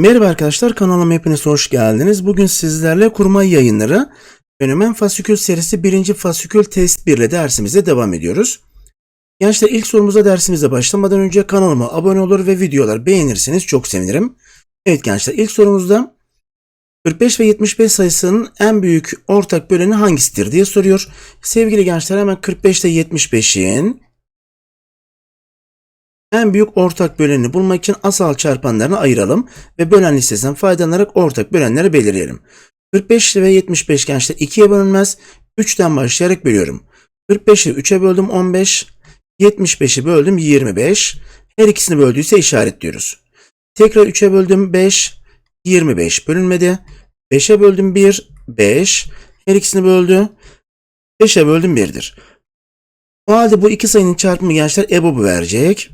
Merhaba arkadaşlar kanalıma hepiniz hoş geldiniz. Bugün sizlerle kurma yayınları Fenomen Fasikül serisi 1. Fasikül test 1 ile dersimize devam ediyoruz. Gençler ilk sorumuza dersimize başlamadan önce kanalıma abone olur ve videolar beğenirseniz çok sevinirim. Evet gençler ilk sorumuzda 45 ve 75 sayısının en büyük ortak böleni hangisidir diye soruyor. Sevgili gençler hemen 45 ile 75'in en büyük ortak bölenini bulmak için asal çarpanlarını ayıralım ve bölen listesinden faydalanarak ortak bölenleri belirleyelim. 45 ve 75 gençler 2'ye bölünmez. 3'ten başlayarak bölüyorum. 45'i 3'e böldüm 15. 75'i böldüm 25. Her ikisini böldüyse işaretliyoruz. Tekrar 3'e böldüm 5. 25 bölünmedi. 5'e böldüm 1. 5. Her ikisini böldü. 5'e böldüm 1'dir. O halde bu iki sayının çarpımı gençler EBOB'u verecek.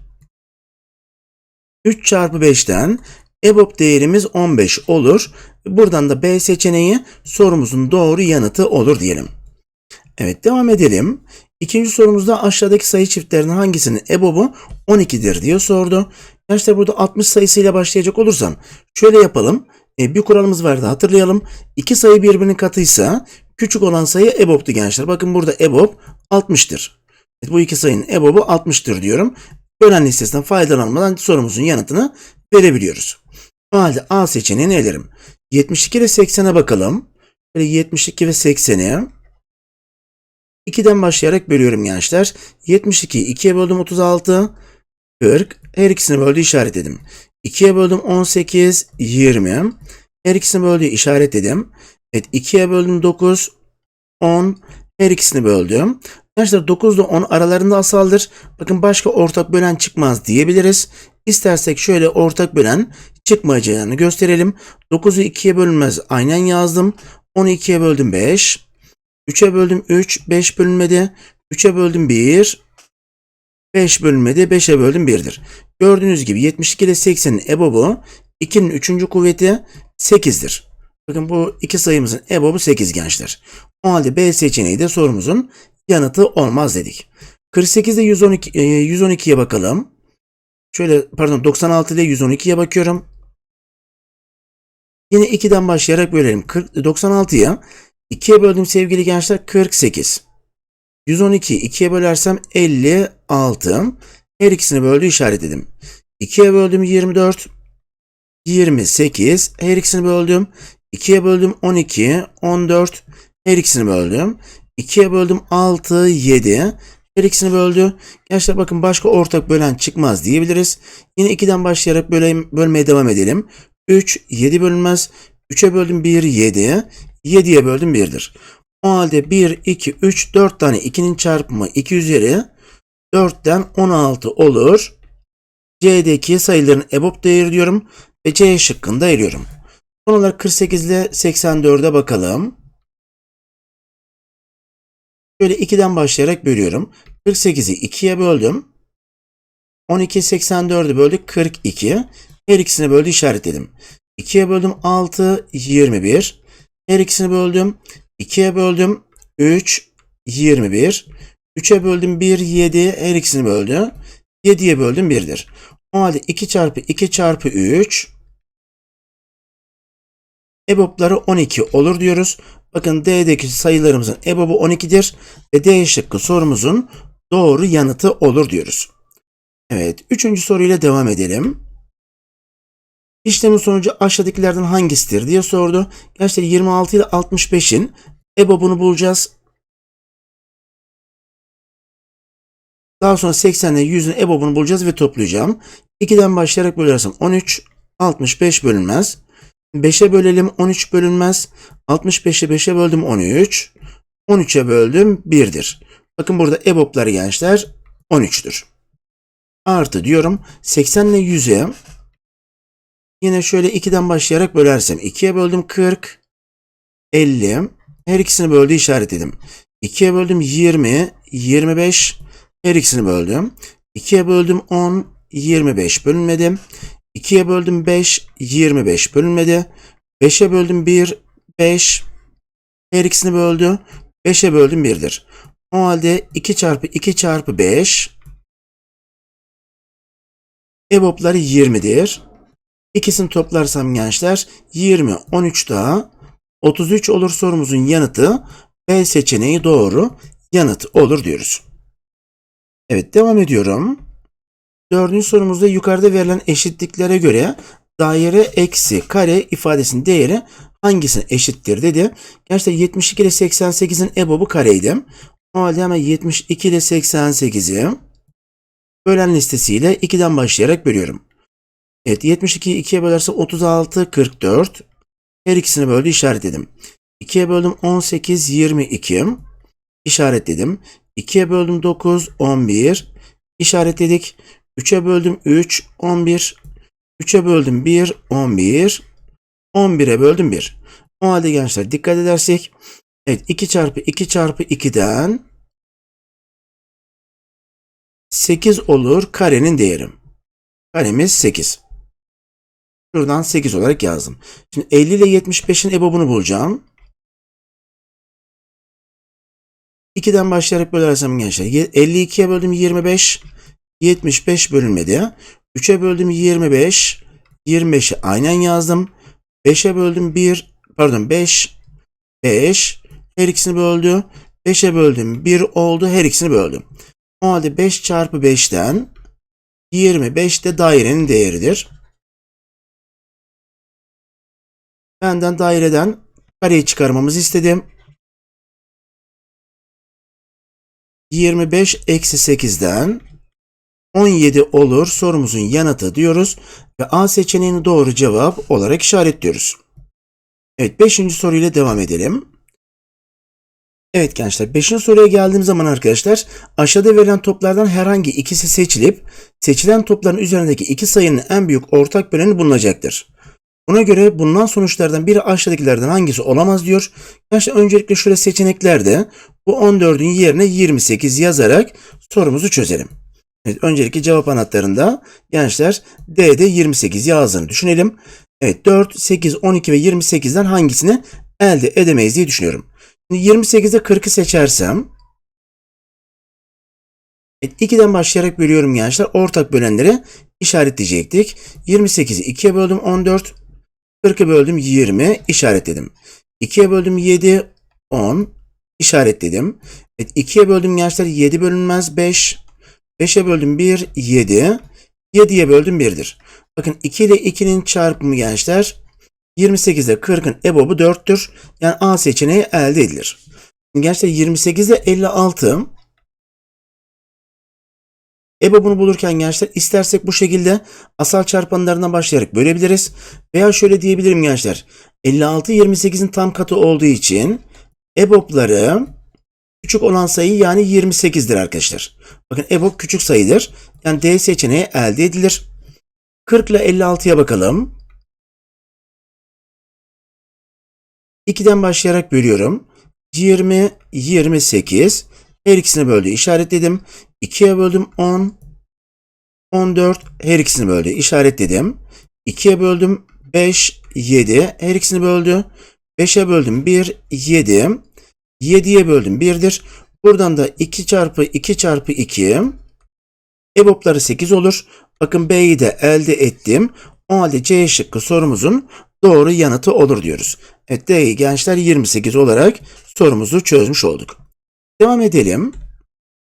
3 çarpı 5'ten EBOB değerimiz 15 olur. Buradan da B seçeneği sorumuzun doğru yanıtı olur diyelim. Evet devam edelim. İkinci sorumuzda aşağıdaki sayı çiftlerinin hangisinin EBOB'u 12'dir diye sordu. Gençler burada 60 sayısıyla başlayacak olursam şöyle yapalım. E, bir kuralımız vardı hatırlayalım. İki sayı birbirinin katıysa küçük olan sayı EBOB'tu gençler. Bakın burada EBOB 60'tır. Evet, bu iki sayının EBOB'u 60'tır diyorum. Bölen listesinden faydalanmadan sorumuzun yanıtını verebiliyoruz. O halde A seçeneğini elerim. 72 ile 80'e bakalım. Böyle 72 ve 80'i 2'den başlayarak bölüyorum gençler. 72'yi 2'ye böldüm 36. 40. Her ikisini böldüğü işaretledim. 2'ye böldüm 18. 20. Her ikisini böldüğü işaretledim. Evet 2'ye böldüm 9. 10. Her ikisini böldüm. Arkadaşlar 9 ile 10 aralarında asaldır. Bakın başka ortak bölen çıkmaz diyebiliriz. İstersek şöyle ortak bölen çıkmayacağını gösterelim. 9'u 2'ye bölünmez aynen yazdım. 10'u 2'ye böldüm 5. 3'e böldüm 3. 5 bölünmedi. 3'e böldüm 1. 5 bölünmedi. 5'e böldüm 1'dir. Gördüğünüz gibi 72 ile 80'in EBOB'u 2'nin 3. kuvveti 8'dir. Bakın bu iki sayımızın EBOB'u 8 gençler. O halde B seçeneği de sorumuzun yanıtı olmaz dedik. 48 ile 112, 112'ye bakalım. Şöyle pardon 96 ile 112'ye bakıyorum. Yine 2'den başlayarak bölelim. 40, 96'ya 2'ye böldüm sevgili gençler 48. 112'yi 2'ye bölersem 56. Her ikisini böldü işaretledim. 2'ye böldüm 24. 28. Her ikisini böldüm. 2'ye böldüm 12. 14. Her ikisini böldüm. 2'ye böldüm 6, 7. Her ikisini böldü. Gençler bakın başka ortak bölen çıkmaz diyebiliriz. Yine 2'den başlayarak böleyim, bölmeye devam edelim. 3, 7 bölünmez. 3'e böldüm 1, 7. 7'ye böldüm 1'dir. O halde 1, 2, 3, 4 tane 2'nin çarpımı 2 üzeri 4'ten 16 olur. C'deki sayıların EBOB değeri diyorum ve C şıkkında eliyorum. Son olarak 48 ile 84'e bakalım. Şöyle 2'den başlayarak bölüyorum. 48'i 2'ye böldüm. 12 84'ü böldük 42. Her ikisini böldü işaretledim. 2'ye böldüm 6 21. Her ikisini böldüm. 2'ye böldüm 3 21. 3'e böldüm 1 7. Her ikisini böldü. 7'ye böldüm 1'dir. O halde 2 çarpı 2 çarpı 3 EBOB'ları 12 olur diyoruz. Bakın D'deki sayılarımızın EBOB'u 12'dir ve D şıkkı sorumuzun doğru yanıtı olur diyoruz. Evet, üçüncü soruyla devam edelim. İşlemin sonucu aşağıdakilerden hangisidir diye sordu. Gerçekten 26 ile 65'in EBOB'unu bulacağız. Daha sonra 80 ile 100'ün EBOB'unu bulacağız ve toplayacağım. 2'den başlayarak bölersem 13, 65 bölünmez. 5'e bölelim 13 bölünmez. 65'i 5'e böldüm 13. 13'e böldüm 1'dir. Bakın burada EBOB'ları gençler 13'tür. Artı diyorum 80 ile 100'e yine şöyle 2'den başlayarak bölersem 2'ye böldüm 40 50 her ikisini böldü işaretledim. 2'ye böldüm 20 25 her ikisini böldüm. 2'ye böldüm 10 25 bölünmedi. 2'ye böldüm 5, 25 bölünmedi. 5'e böldüm 1, 5. Her ikisini böldü. 5'e böldüm 1'dir. O halde 2 çarpı 2 çarpı 5. EBOB'ları 20'dir. İkisini toplarsam gençler 20, 13 daha 33 olur sorumuzun yanıtı B seçeneği doğru yanıt olur diyoruz. Evet devam ediyorum. Dördüncü sorumuzda yukarıda verilen eşitliklere göre daire eksi kare ifadesinin değeri hangisine eşittir dedi. Gerçekten 72 ile 88'in ebobu kareydi. O halde hemen 72 ile 88'i bölen listesiyle 2'den başlayarak bölüyorum. Evet 72'yi 2'ye bölerse 36, 44. Her ikisini böldü işaretledim. 2'ye böldüm 18, 22. İşaretledim. 2'ye böldüm 9, 11. İşaretledik. 3'e böldüm 3, 11. 3'e böldüm 1, 11. 11'e böldüm 1. O halde gençler dikkat edersek evet 2 çarpı 2 çarpı 2'den 8 olur karenin değeri. Karemiz 8. Şuradan 8 olarak yazdım. Şimdi 50 ile 75'in ebobunu bulacağım. 2'den başlayarak bölersem gençler 52'ye böldüm 25. 75 bölünmedi. 3'e böldüm 25. 25'i aynen yazdım. 5'e böldüm 1. Pardon 5. 5. Her ikisini böldü. 5'e böldüm 1 oldu. Her ikisini böldüm. O halde 5 çarpı 5'ten 25 de dairenin değeridir. Benden daireden kareyi çıkarmamızı istedim. 25 eksi 8'den 17 olur sorumuzun yanıtı diyoruz ve A seçeneğini doğru cevap olarak işaretliyoruz. Evet 5. soruyla devam edelim. Evet gençler 5. soruya geldiğim zaman arkadaşlar aşağıda verilen toplardan herhangi ikisi seçilip seçilen topların üzerindeki iki sayının en büyük ortak böleni bulunacaktır. Buna göre bulunan sonuçlardan biri aşağıdakilerden hangisi olamaz diyor. Gençler öncelikle şöyle seçeneklerde bu 14'ün yerine 28 yazarak sorumuzu çözelim. Evet, öncelikle cevap anahtarında gençler D'de 28 yazdığını düşünelim. Evet 4, 8, 12 ve 28'den hangisini elde edemeyiz diye düşünüyorum. Şimdi 28'de 40'ı seçersem evet, 2'den başlayarak bölüyorum gençler. Ortak bölenleri işaretleyecektik. 28'i 2'ye böldüm 14. 40'ı böldüm 20 işaretledim. 2'ye böldüm 7 10 işaretledim. Evet, 2'ye böldüm gençler 7 bölünmez 5. 5'e böldüm 1 7. 7'ye böldüm 1'dir. Bakın 2 ile 2'nin çarpımı gençler 28 ile 40'ın ebobu 4'tür. Yani A seçeneği elde edilir. Gençler 28 ile 56 EBOB'unu bulurken gençler istersek bu şekilde asal çarpanlarından başlayarak bölebiliriz. Veya şöyle diyebilirim gençler. 56 28'in tam katı olduğu için EBOB'ları küçük olan sayı yani 28'dir arkadaşlar. Bakın EBOB küçük sayıdır. Yani D seçeneği elde edilir. 40 ile 56'ya bakalım. 2'den başlayarak bölüyorum. 20, 28. Her ikisini böldü. İşaretledim. 2'ye böldüm 10. 14. Her ikisini böldü. İşaretledim. 2'ye böldüm 5, 7. Her ikisini böldü. 5'e böldüm 1, 7. 7'ye böldüm 1'dir. Buradan da 2 çarpı 2 çarpı 2. EBOB'ları 8 olur. Bakın B'yi de elde ettim. O halde C şıkkı sorumuzun doğru yanıtı olur diyoruz. Evet D'yi gençler 28 olarak sorumuzu çözmüş olduk. Devam edelim.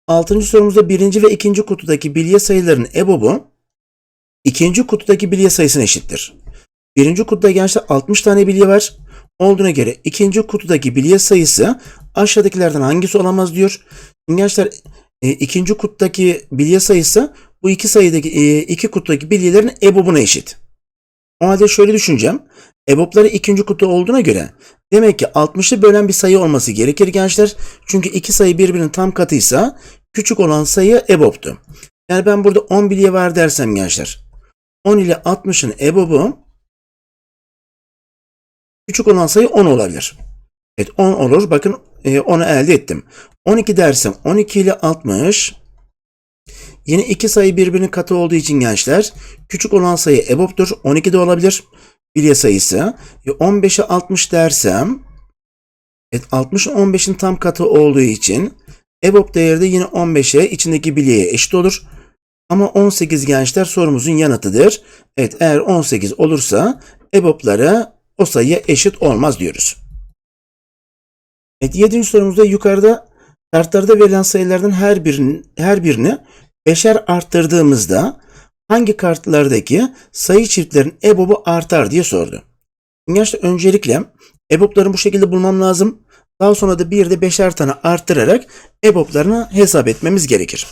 Altıncı sorumuzda birinci ve ikinci kutudaki bilye sayılarının EBOB'u ikinci kutudaki bilye sayısına eşittir. Birinci kutuda gençler 60 tane bilye var. Olduğuna göre ikinci kutudaki bilye sayısı aşağıdakilerden hangisi olamaz diyor. Şimdi gençler e, ikinci kutudaki bilye sayısı bu iki sayıdaki e, iki kutudaki bilyelerin EBOB'una eşit. O halde şöyle düşüneceğim. EBOB'ları ikinci kutu olduğuna göre demek ki 60'ı bölen bir sayı olması gerekir gençler. Çünkü iki sayı birbirinin tam katıysa küçük olan sayı EBOB'tu. Yani ben burada 10 bilye var dersem gençler. 10 ile 60'ın EBOB'u küçük olan sayı 10 olabilir. Evet 10 olur. Bakın e, onu elde ettim. 12 dersem 12 ile 60 Yine iki sayı birbirinin katı olduğu için gençler küçük olan sayı EBOB'dur. 12 de olabilir. Bilye sayısı. E 15'e 60 dersem evet 60'ın 15'in tam katı olduğu için EBOB değeri de yine 15'e içindeki bilyeye eşit olur. Ama 18 gençler sorumuzun yanıtıdır. Evet eğer 18 olursa EBOB'ları o sayıya eşit olmaz diyoruz. Evet 7. sorumuzda yukarıda kartlarda verilen sayılardan her birini, her birini beşer arttırdığımızda hangi kartlardaki sayı çiftlerin EBOB'u artar diye sordu. Gençler öncelikle EBOB'ları bu şekilde bulmam lazım. Daha sonra da bir de beşer tane arttırarak EBOB'larını hesap etmemiz gerekir.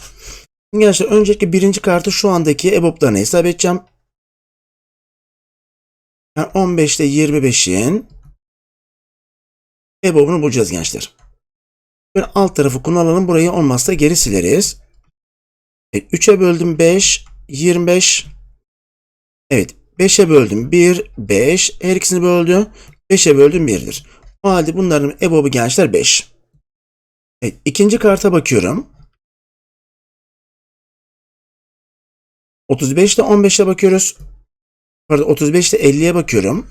Gençler öncelikle birinci kartı şu andaki EBOB'larını hesap edeceğim. Yani 15 ile 25'in EBOB'unu bulacağız gençler. Böyle alt tarafı kullanalım. Burayı olmazsa geri sileriz. Evet, 3'e böldüm 5, 25. Evet, 5'e böldüm 1, 5. Her ikisini böldü. 5'e böldüm 1'dir. O halde bunların EBOB'u gençler 5. Evet, ikinci karta bakıyorum. 35 ile 15'e bakıyoruz. Pardon 35 ile 50'ye bakıyorum.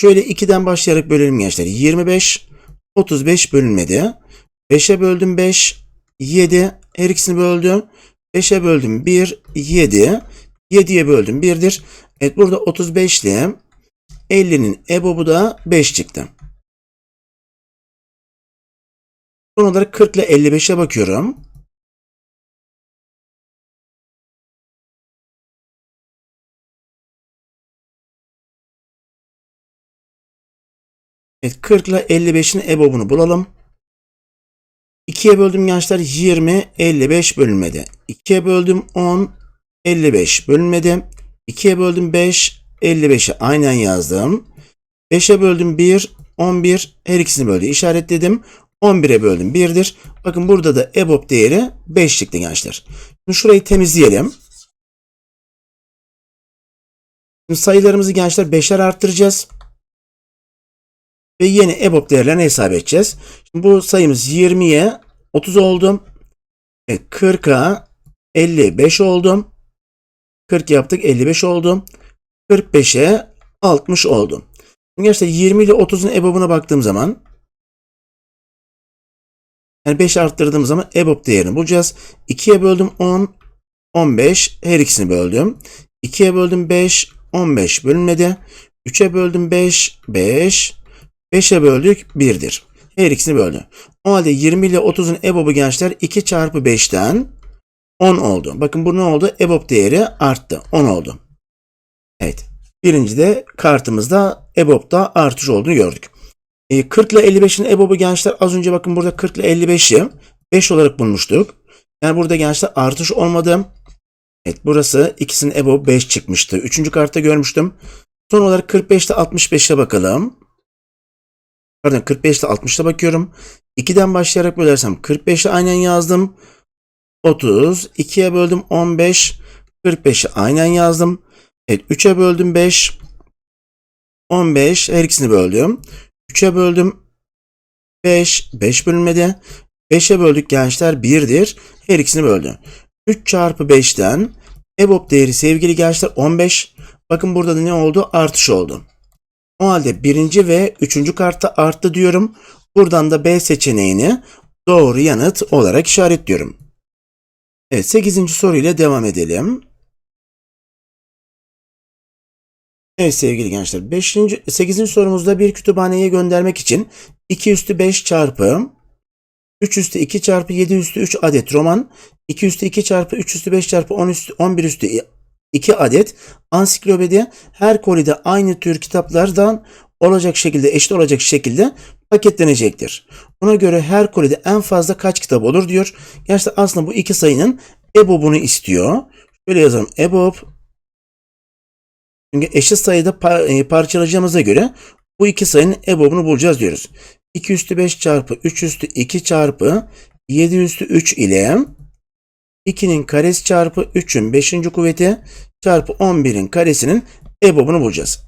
Şöyle 2'den başlayarak bölelim gençler. 25, 35 bölünmedi. 5'e böldüm 5, 7. Her ikisini böldü. 5'e böldüm 1, 7. 7'ye böldüm 1'dir. Evet burada 35 ile 50'nin EBOB'u da 5 çıktı. Son olarak 40 ile 55'e bakıyorum. Evet 40 ile 55'in EBOB'unu bulalım. 2'ye böldüm gençler 20, 55 bölünmedi. 2'ye böldüm 10, 55 bölünmedi. 2'ye böldüm 5, 55'i aynen yazdım. 5'e böldüm 1, 11, her ikisini böldü işaretledim. 11'e böldüm 1'dir. Bakın burada da EBOB değeri 5 çıktı gençler. Şimdi şurayı temizleyelim. Şimdi sayılarımızı gençler 5'er arttıracağız. Ve yeni EBOB değerlerini hesap edeceğiz. Şimdi bu sayımız 20'ye 30 oldu. Evet 40'a 55 oldu. 40 yaptık 55 oldu. 45'e 60 oldu. Şimdi Gerçekten 20 ile 30'un EBOB'una baktığım zaman yani 5 arttırdığım zaman EBOB değerini bulacağız. 2'ye böldüm 10, 15. Her ikisini böldüm. 2'ye böldüm 5, 15 bölünmedi. 3'e böldüm 5, 5. 5'e böldük 1'dir. Her ikisini böldü. O halde 20 ile 30'un EBOB'u gençler 2 çarpı 5'ten 10 oldu. Bakın bu ne oldu? EBOB değeri arttı. 10 oldu. Evet. Birinci de kartımızda EBOB'da artış olduğunu gördük. E, 40 ile 55'in EBOB'u gençler az önce bakın burada 40 ile 55'i 5 olarak bulmuştuk. Yani burada gençler artış olmadı. Evet burası ikisinin EBOB 5 çıkmıştı. Üçüncü kartta görmüştüm. Son olarak 45 ile 65'e bakalım. Pardon 45 ile 60'a bakıyorum. 2'den başlayarak bölersem 45'i aynen yazdım. 30. 2'ye böldüm 15. 45'i aynen yazdım. Evet 3'e böldüm 5. 15. Her ikisini böldüm. 3'e böldüm 5. 5 bölünmedi. 5'e böldük gençler 1'dir. Her ikisini böldü. 3 çarpı 5'ten EBOB değeri sevgili gençler 15. Bakın burada da ne oldu? Artış oldu. O halde birinci ve üçüncü kartta arttı diyorum. Buradan da B seçeneğini doğru yanıt olarak işaretliyorum. Evet 8. soruyla devam edelim. Evet sevgili gençler 5. 8. sorumuzda bir kütüphaneye göndermek için 2 üstü 5 çarpı 3 üstü 2 çarpı 7 üstü 3 adet roman 2 üstü 2 çarpı 3 üstü 5 çarpı 10 üstü 11 üstü 2 adet ansiklopedi her kolide aynı tür kitaplardan olacak şekilde eşit olacak şekilde paketlenecektir. Buna göre her kolide en fazla kaç kitap olur diyor. Gerçekten aslında bu iki sayının EBOB'unu istiyor. Şöyle yazalım. EBOB çünkü eşit sayıda e, parçalayacağımıza göre bu iki sayının EBOB'unu bulacağız diyoruz. 2 üstü 5 çarpı 3 üstü 2 çarpı 7 üstü 3 ile 2'nin karesi çarpı 3'ün 5. kuvveti çarpı 11'in karesinin EBOB'unu bulacağız.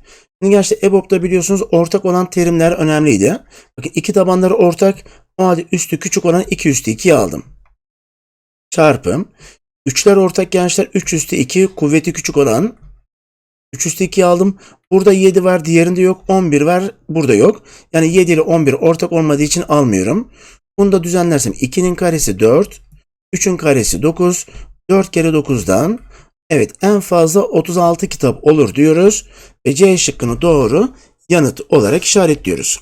Şimdi gerçekten EBOB'da biliyorsunuz ortak olan terimler önemliydi. Bakın iki tabanları ortak. O halde üstü küçük olan 2 üstü 2'yi aldım. Çarpı. Üçler ortak gençler 3 üstü 2 kuvveti küçük olan 3 üstü 2'yi aldım. Burada 7 var diğerinde yok. 11 var burada yok. Yani 7 ile 11 ortak olmadığı için almıyorum. Bunu da düzenlersem 2'nin karesi 4. 3'ün karesi 9. 4 kere 9'dan evet en fazla 36 kitap olur diyoruz ve C şıkkını doğru yanıt olarak işaretliyoruz.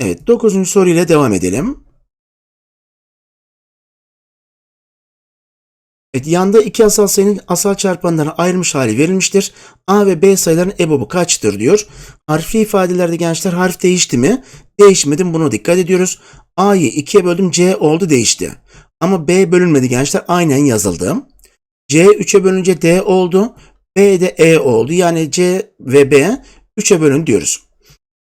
Evet 9. soruyla devam edelim. Evet, yanda iki asal sayının asal çarpanlarına ayrılmış hali verilmiştir. A ve B sayıların EBOB'u kaçtır diyor. Harfli ifadelerde gençler harf değişti mi? Değişmedi mi? Buna dikkat ediyoruz. A'yı 2'ye böldüm C oldu değişti. Ama B bölünmedi gençler aynen yazıldı. C 3'e bölünce D oldu. B de E oldu. Yani C ve B 3'e bölün diyoruz.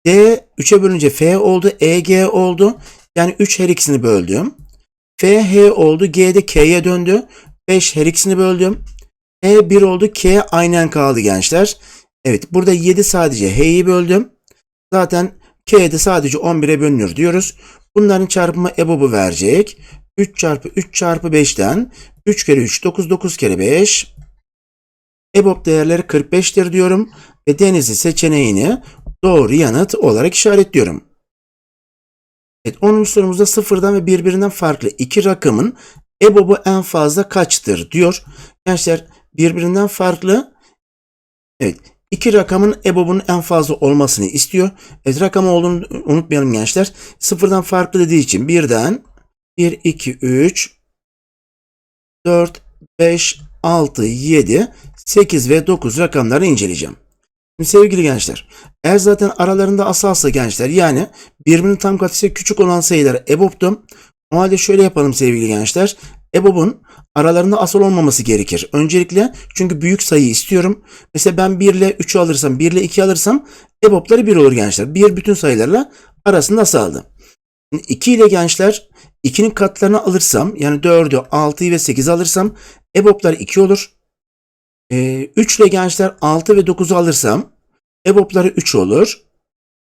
D 3'e bölünce F oldu. E G oldu. Yani 3 her ikisini böldüm. F H oldu. G de K'ye döndü. 5 her ikisini böldüm. E 1 oldu. K aynen kaldı gençler. Evet burada 7 sadece H'yi böldüm. Zaten K'de sadece 11'e bölünür diyoruz. Bunların çarpımı EBOB'u verecek. 3 çarpı 3 çarpı 5'ten 3 kere 3 9 9 kere 5. EBOB değerleri 45'tir diyorum. Ve Denizli seçeneğini doğru yanıt olarak işaretliyorum. Evet 10. sorumuzda sıfırdan ve birbirinden farklı iki rakamın EBOB'u en fazla kaçtır diyor. Gençler birbirinden farklı evet iki rakamın EBOB'unun en fazla olmasını istiyor. Evet rakamı olduğunu unutmayalım gençler. Sıfırdan farklı dediği için birden 1, 2, 3, 4, 5, 6, 7, 8 ve 9 rakamları inceleyeceğim. Şimdi sevgili gençler, eğer zaten aralarında asalsa gençler yani birbirinin tam katısı küçük olan sayılar EBOB'du. O halde şöyle yapalım sevgili gençler. EBOB'un aralarında asal olmaması gerekir. Öncelikle çünkü büyük sayı istiyorum. Mesela ben 1 ile 3'ü alırsam, 1 ile 2 alırsam EBOB'ları 1 olur gençler. 1 bütün sayılarla arasında asaldı. 2 ile gençler 2'nin katlarını alırsam yani 4'ü, 6'yı ve 8'i alırsam EBOB'lar 2 olur. Ee, 3 ile gençler 6 ve 9'u alırsam EBOB'ları 3 olur.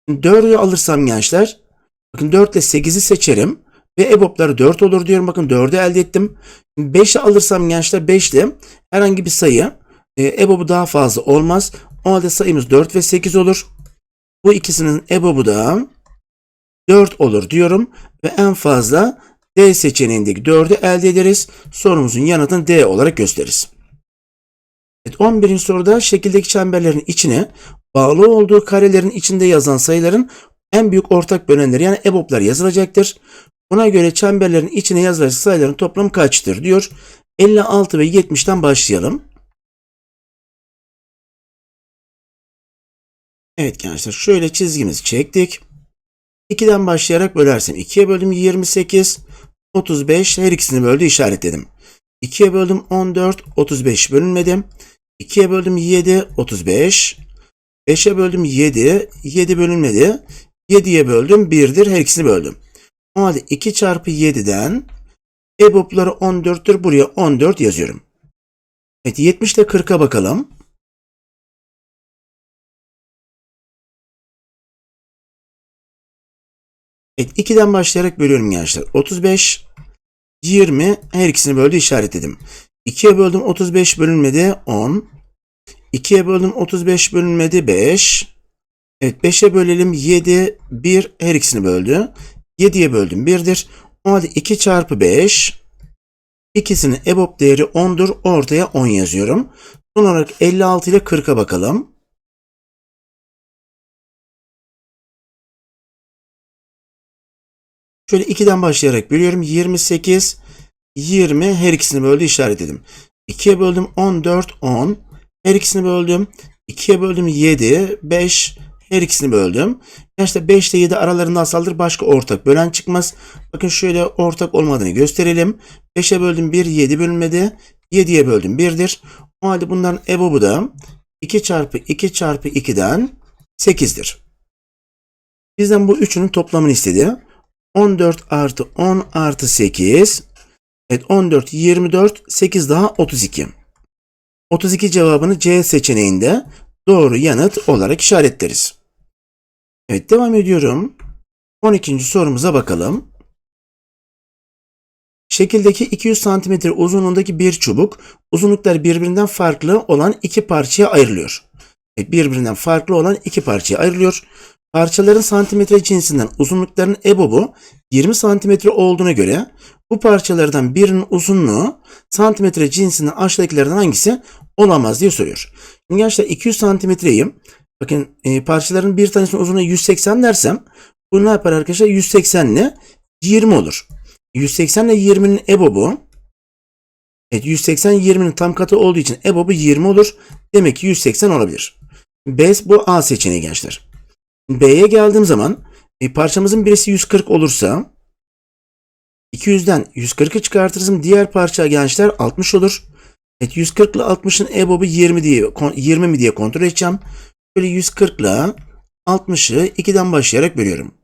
4'ü alırsam gençler bakın 4 ile 8'i seçerim ve EBOB'ları 4 olur diyorum. Bakın 4'ü elde ettim. 5'i alırsam gençler 5 ile herhangi bir sayı e, EBOB'u daha fazla olmaz. O halde sayımız 4 ve 8 olur. Bu ikisinin EBOB'u da 4 olur diyorum ve en fazla D seçeneğindeki 4'ü elde ederiz. Sorumuzun yanıtını D olarak gösteririz. Evet, 11. soruda şekildeki çemberlerin içine bağlı olduğu karelerin içinde yazan sayıların en büyük ortak bölenleri yani EBOB'lar yazılacaktır. Buna göre çemberlerin içine yazılacak sayıların toplamı kaçtır diyor. 56 ve 70'ten başlayalım. Evet gençler şöyle çizgimizi çektik. 2'den başlayarak bölersem 2'ye böldüm 28, 35 her ikisini böldü işaretledim. 2'ye böldüm 14, 35 bölünmedi. 2'ye böldüm 7, 35. 5'e böldüm 7, 7 bölünmedi. 7'ye böldüm 1'dir her ikisini böldüm. O halde 2 çarpı 7'den EBOB'ları 14'tür. Buraya 14 yazıyorum. Evet 70 ile 40'a bakalım. Evet 2'den başlayarak bölüyorum gençler. 35, 20 her ikisini böldü işaretledim. 2'ye böldüm 35 bölünmedi 10. 2'ye böldüm 35 bölünmedi 5. Evet 5'e bölelim 7, 1 her ikisini böldü. 7'ye böldüm 1'dir. O halde 2 çarpı 5. İkisinin EBOB değeri 10'dur. Ortaya 10 yazıyorum. Son olarak 56 ile 40'a bakalım. Şöyle 2'den başlayarak bölüyorum. 28, 20 her ikisini böldü işaretledim. 2'ye böldüm 14, 10. Her ikisini böldüm. 2'ye böldüm 7, 5 her ikisini böldüm. İşte 5 ile 7 aralarında asaldır. Başka ortak bölen çıkmaz. Bakın şöyle ortak olmadığını gösterelim. 5'e böldüm 1, 7 bölünmedi. 7'ye böldüm 1'dir. O halde bunların EBOB'u da 2 çarpı 2 çarpı 2'den 8'dir. Bizden bu üçünün toplamını istedi. 14 artı 10 artı 8. Evet 14, 24, 8 daha 32. 32 cevabını C seçeneğinde doğru yanıt olarak işaretleriz. Evet devam ediyorum. 12. sorumuza bakalım. Şekildeki 200 cm uzunluğundaki bir çubuk uzunlukları birbirinden farklı olan iki parçaya ayrılıyor. Birbirinden farklı olan iki parçaya ayrılıyor. Parçaların santimetre cinsinden uzunlukların EBOB'u 20 santimetre olduğuna göre bu parçalardan birinin uzunluğu santimetre cinsinden aşağıdakilerden hangisi olamaz diye soruyor. Şimdi gençler 200 santimetreyim. Bakın e, parçaların bir tanesinin uzunluğu 180 dersem bu ne yapar arkadaşlar? 180 ile 20 olur. 180 ile 20'nin ebobu Evet 180 20'nin tam katı olduğu için ebobu 20 olur. Demek ki 180 olabilir. B bu A seçeneği gençler. B'ye geldiğim zaman e, parçamızın birisi 140 olursa 200'den 140'ı çıkartırsam diğer parça gençler 60 olur. Evet 140 ile 60'ın ebobu 20 diye 20 mi diye kontrol edeceğim. Böyle 140 ile 60'ı 2'den başlayarak bölüyorum.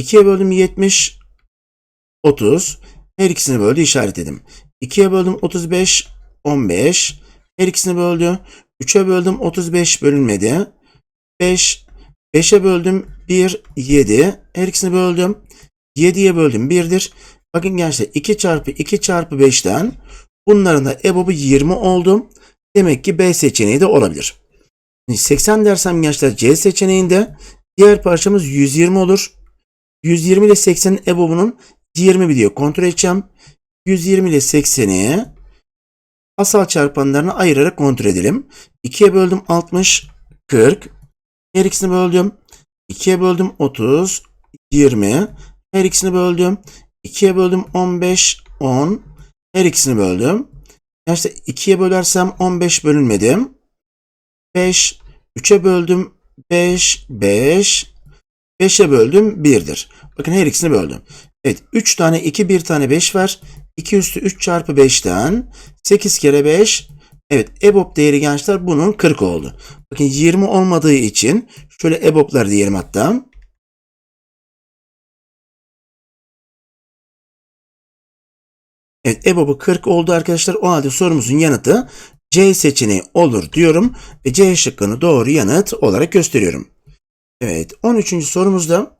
2'ye böldüm 70 30 her ikisini böldü işaretledim. 2'ye böldüm 35 15 her ikisini böldü. 3'e böldüm 35 bölünmedi. 5 5'e böldüm 1 7 her ikisini böldüm. 7'ye böldüm 1'dir. Bakın gençler 2 çarpı 2 çarpı 5'ten bunların da ebobu 20 oldu. Demek ki B seçeneği de olabilir. 80 dersem gençler C seçeneğinde diğer parçamız 120 olur. 120 ile 80'in ebobunun 20 diye kontrol edeceğim. 120 ile 80'i asal çarpanlarına ayırarak kontrol edelim. 2'ye böldüm 60, 40. Her ikisini böldüm. 2'ye böldüm 30, 20. Her ikisini böldüm. 2'ye böldüm 15, 10. Her ikisini böldüm. İşte 2'ye bölersem 15 bölünmedim. 5, 3'e böldüm 5, 5. 5'e böldüm 1'dir. Bakın her ikisini böldüm. Evet 3 tane 2 1 tane 5 var. 2 üstü 3 çarpı 5'ten 8 kere 5. Evet EBOB değeri gençler bunun 40 oldu. Bakın 20 olmadığı için şöyle EBOB'lar diyelim hatta. Evet EBOB'u 40 oldu arkadaşlar. O halde sorumuzun yanıtı C seçeneği olur diyorum. Ve C şıkkını doğru yanıt olarak gösteriyorum. Evet 13. sorumuzda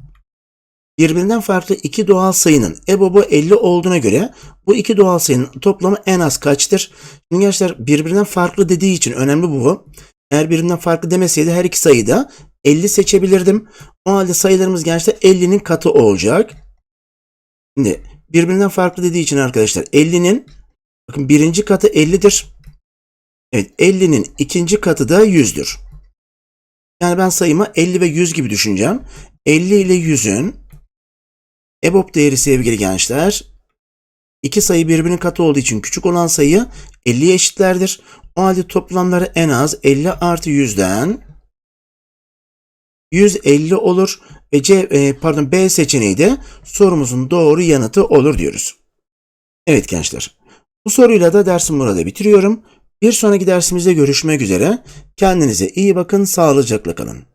birbirinden farklı iki doğal sayının EBOB'u 50 olduğuna göre bu iki doğal sayının toplamı en az kaçtır? Şimdi gençler birbirinden farklı dediği için önemli bu. Eğer birbirinden farklı demeseydi her iki sayıda 50 seçebilirdim. O halde sayılarımız gençler 50'nin katı olacak. Şimdi birbirinden farklı dediği için arkadaşlar 50'nin bakın birinci katı 50'dir. Evet 50'nin ikinci katı da 100'dür. Yani ben sayımı 50 ve 100 gibi düşüneceğim. 50 ile 100'ün EBOB değeri sevgili gençler. İki sayı birbirinin katı olduğu için küçük olan sayı 50'ye eşitlerdir. O halde toplamları en az 50 artı 100'den 150 olur ve C, e, pardon B seçeneği de sorumuzun doğru yanıtı olur diyoruz. Evet gençler. Bu soruyla da dersimi burada bitiriyorum. Bir sonraki dersimizde görüşmek üzere. Kendinize iyi bakın, sağlıcakla kalın.